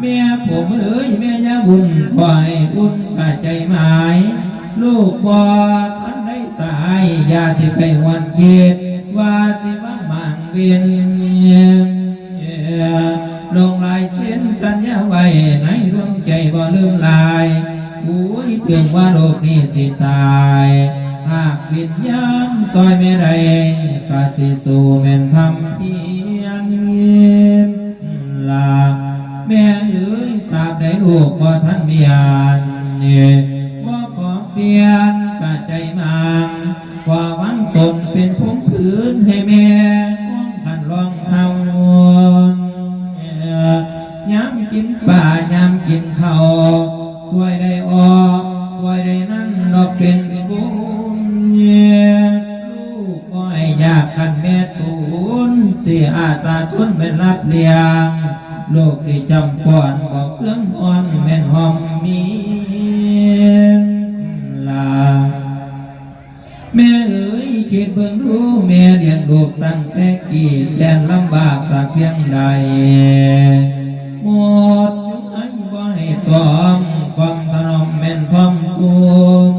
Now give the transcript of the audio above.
แม่ผมเอ๋ยแม่ยาบุญคอยบุญกาใจหมาย ลูกบอดทันได้ตายอย่าสิไปหวันคิดว่าสิว่ามันเวียนลงลายเส้นสัญญาไว้ในดวงใจบ่ลืมลายอุ้ยถึงว่าโลกนี้สิตายหากวิญญาณซอยไม่ไรก็สิสู่แม่นคำพี ลูกบ่ทันเมียนเนี่ยบ่ขอเปลี่ยนกะใจมังกว่าวังตนเป็นผงผืนให้แม่ก้องพันรองเท้าย้ำกินป่าย้ำกินเขาด้วยได้ออกกล้วยได้นั่นดอกเป็นบุญเนี่ยลูกก็ให้ยากกันแม่ตูนเสียอาสาทุนเป็นรับเลี้ยง โลกที่จำป้อนบอกเอื้องอ่อนแม่นหอมมีลา แม่เอ๋ยคิดเบิ่งดูแม่เลี้ยงลูกตั้งแต่กี่แสนลำบากสักเพียงใดหมดไอ้บ่ให้ตอมความทนอมแม่นทอมกุม